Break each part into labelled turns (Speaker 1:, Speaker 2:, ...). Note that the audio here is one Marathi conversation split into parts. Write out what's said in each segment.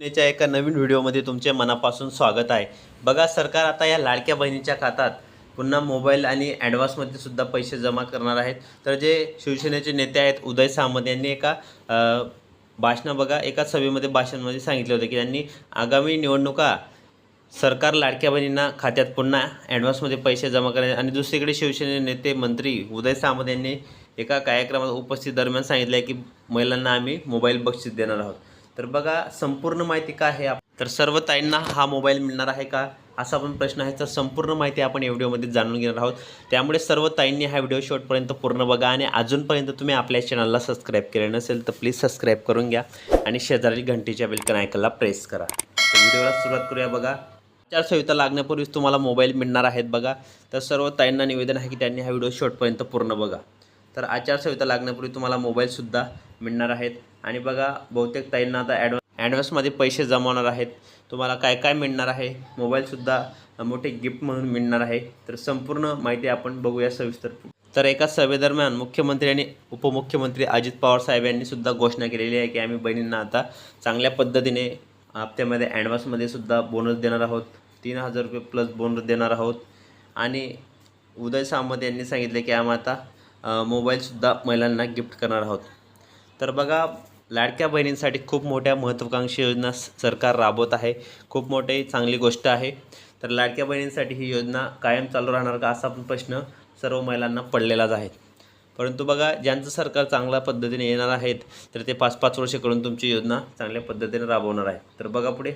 Speaker 1: च्या एका नवीन व्हिडिओमध्ये तुमचे मनापासून स्वागत आहे. बघा सरकार आता या लाडक्या बहिणीच्या खात्यात पुन्हा मोबाईल आणि ॲडव्हान्समध्ये सुद्धा पैसे जमा करणार आहेत. तर जे शिवसेनेचे नेते आहेत उदय सामंत यांनी एका भाषणं बघा एका सभेमध्ये भाषणामध्ये सांगितले होते की त्यांनी आगामी निवडणुका सरकार लाडक्या बहिणींना खात्यात पुन्हा ॲडव्हान्समध्ये पैसे जमा करायचे आणि दुसरीकडे शिवसेने नेते मंत्री उदय सामंत यांनी एका कार्यक्रमात उपस्थित दरम्यान सांगितलं आहे की महिलांना आम्ही मोबाईल बक्षीस देणार आहोत. तर बघा संपूर्ण माहिती काय आहे तर सर्व ताईंना हा मोबाईल मिळणार आहे का? असा पण प्रश्न आहे. तर संपूर्ण माहिती आपण या व्हिडिओमध्ये जाणून घेणार आहोत. त्यामुळे सर्व ताईंनी हा व्हिडिओ शेवटपर्यंत पूर्ण बघा आणि अजूनपर्यंत तुम्ही आपल्या चॅनलला सबस्क्राईब केले नसेल तर प्लीज सबस्क्राईब करून घ्या आणि शेजारील घंटीच्या बिलकन आयकनला प्रेस करा. तर व्हिडिओला सुरुवात करूया बघा. आचारसंहिता लागण्यापूर्वीच तुम्हाला मोबाईल मिळणार आहेत बघा. तर सर्व ताईंना निवेदन आहे की त्यांनी हा व्हिडिओ शेवटपर्यंत पूर्ण बघा. तर आचारसंहिता लागण्यापूर्वी तुम्हाला मोबाईलसुद्धा मिळणार आहेत. आणि बघा बहुतेक ताईंना आता ॲडव्हान्स ॲडव्हान्समध्ये पैसे जमवणार आहेत. तुम्हाला काय काय मिळणार आहे? मोबाईलसुद्धा मोठे गिफ्ट म्हणून मिळणार आहे. तर संपूर्ण माहिती आपण बघूया सविस्तर तर एका सभेदरम्यान मुख्यमंत्री आणि उपमुख्यमंत्री अजित पवार साहेब यांनी सुद्धा घोषणा केलेली आहे की आम्ही बहिणींना आता चांगल्या पद्धतीने हप्त्यामध्ये ॲडव्हान्समध्ये सुद्धा बोनस देणार आहोत. तीन हजार रुपये प्लस बोनस देणार आहोत. आणि उदय सामंत यांनी सांगितले की आम्ही आता मोबाईलसुद्धा महिलांना गिफ्ट करणार आहोत. तर बघा लाडक्या बहिणींसाठी खूप मोठ्या महत्त्वाकांक्षी योजना सरकार राबवत आहे. खूप मोठी चांगली गोष्ट आहे. तर लाडक्या बहिणींसाठी ही योजना कायम चालू राहणार का असा पण प्रश्न सर्व महिलांना पडलेलाच आहे. परंतु बघा ज्यांचं सरकार चांगल्या पद्धतीने येणार आहेत तर ते पाच पाच वर्ष करून तुमची योजना चांगल्या पद्धतीने राबवणार आहे. तर बघा पुढे.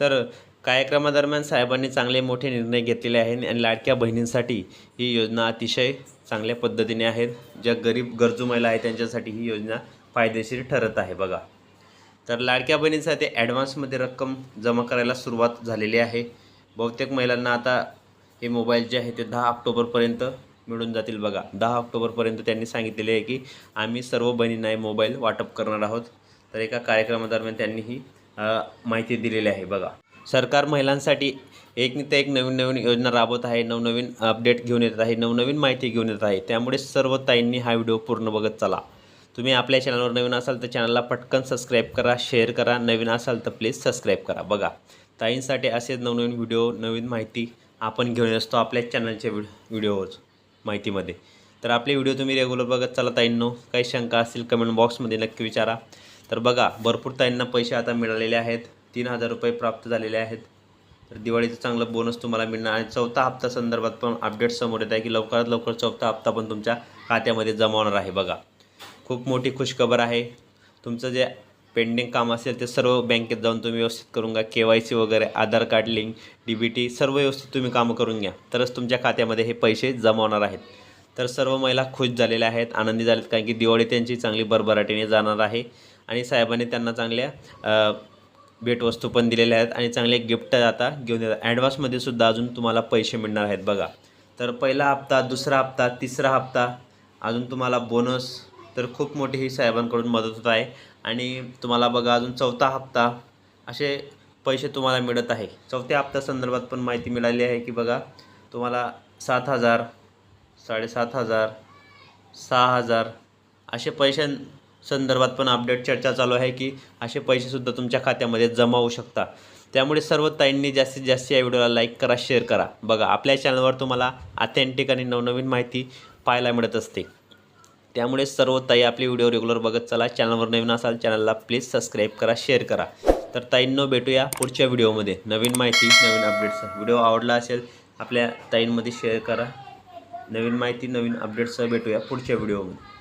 Speaker 1: तर कार्यक्रमादरम्यान साहेबांनी चांगले मोठे निर्णय घेतलेले आहेत आणि लाडक्या बहिणींसाठी ही योजना अतिशय चांगल्या पद्धतीने आहेत. ज्या गरीब गरजू महिला आहेत त्यांच्यासाठी ही योजना फायदेशीर ठरत आहे बघा. तर लाडक्या बहिणींसाठी ॲडव्हान्समध्ये रक्कम जमा करायला सुरुवात झालेली आहे. बहुतेक महिलांना आता हे मोबाईल जे आहे ते दहा ऑक्टोबरपर्यंत मिळून जातील बघा. दहा ऑक्टोबरपर्यंत त्यांनी सांगितलेले आहे की आम्ही सर्व बहिणींना हे मोबाईल वाटप करणार आहोत. तर एका कार्यक्रमादरम्यान त्यांनी ही माहिती दिलेली आहे बघा. सरकार महिलांसाठी एक ते एक नवीन नवीन योजना राबवत आहे. नवनवीन अपडेट घेऊन येत आहे. नवनवीन माहिती घेऊन येत आहे. त्यामुळे सर्व ताईंनी हा व्हिडिओ पूर्ण बघत चला. तुम्ही आपल्या चॅनलवर नवीन असाल तर चॅनलला पटकन सबस्क्राईब करा शेअर करा. नवीन असाल तर प्लीज सबस्क्राईब करा. बघा ताईंसाठी असेच नवनवीन व्हिडिओ नवीन माहिती आपण घेऊन असतो आपल्या चॅनलच्या व्हिड व्हिडिओवर माहितीमध्ये. तर आपले व्हिडिओ तुम्ही रेग्युलर बघत चला ताईंनो. काही शंका असतील कमेंट बॉक्समध्ये नक्की विचारा. तर बघा भरपूर ताईंना पैसे आता मिळालेले आहेत. तीन हजार रुपये प्राप्त झालेले आहेत. तर दिवाळीचं चांगलं बोनस तुम्हाला मिळणार आणि चौथा हप्ता संदर्भात पण अपडेट समोर येत आहे की लवकरात लवकर चौथा हप्ता पण तुमच्या खात्यामध्ये जमा होणार आहे. बघा खूप मोठी खुशखबर आहे. तुमचं जे पेंडिंग काम असेल ते सर्व बँकेत जाऊन तुम्ही व्यवस्थित करून घ्या. के वाय सी वगैरे Aadhaar card link D B T सर्व व्यवस्थित तुम्ही कामं करून घ्या. तरच तुमच्या खात्यामध्ये हे पैसे जमा होणार आहेत. तर सर्व महिला खुश झालेल्या आहेत आनंदी झालेत कारण की दिवाळी त्यांची चांगली भरभराटीने जाणार आहे. आणि साहेबांनी त्यांना चांगल्या भेटवस्तू पण दिलेल्या आहेत आणि चांगले गिफ्ट आता घेऊन येतात ॲडव्हान्समध्ये सुद्धा अजून तुम्हाला पैसे मिळणार आहेत बघा. तर पहिला हप्ता दुसरा हप्ता तिसरा हप्ता अजून तुम्हाला बोनस तर खूप मोठी ही साहेबांकडून मदत होत आहे. आणि तुम्हाला बघा अजून चौथा हप्ता असे पैसे तुम्हाला मिळत आहे. चौथ्या हप्त्या संदर्भात पण माहिती मिळाली आहे की बघा तुम्हाला सात हजार साडेसात हजार सहा हजार असे पैशां संदर्भात पण अपडेट चर्चा चालू आहे की असे पैसेसुद्धा तुमच्या खात्यामध्ये जमा होऊ शकता त्यामुळे सर्व ताईंनी जास्तीत जास्त या व्हिडिओला लाईक करा शेअर करा. बघा आपल्या चॅनलवर तुम्हाला ऑथेंटिक आणि नवनवीन माहिती पाहायला मिळत असते. त्यामुळे सर्व ताई आपले व्हिडिओ रेग्युलर बघत चला. चॅनलवर नवीन असाल चॅनलला प्लीज सबस्क्राईब करा शेअर करा. तर ताईंनो भेटूया पुढच्या व्हिडिओमध्ये. नवीन माहिती नवीन अपडेट्स व्हिडिओ आवडला असेल आपल्या ताईंमध्ये शेअर करा. नवीन माहिती नवीन अपडेट्ससह भेटूया पुढच्या व्हिडिओमध्ये.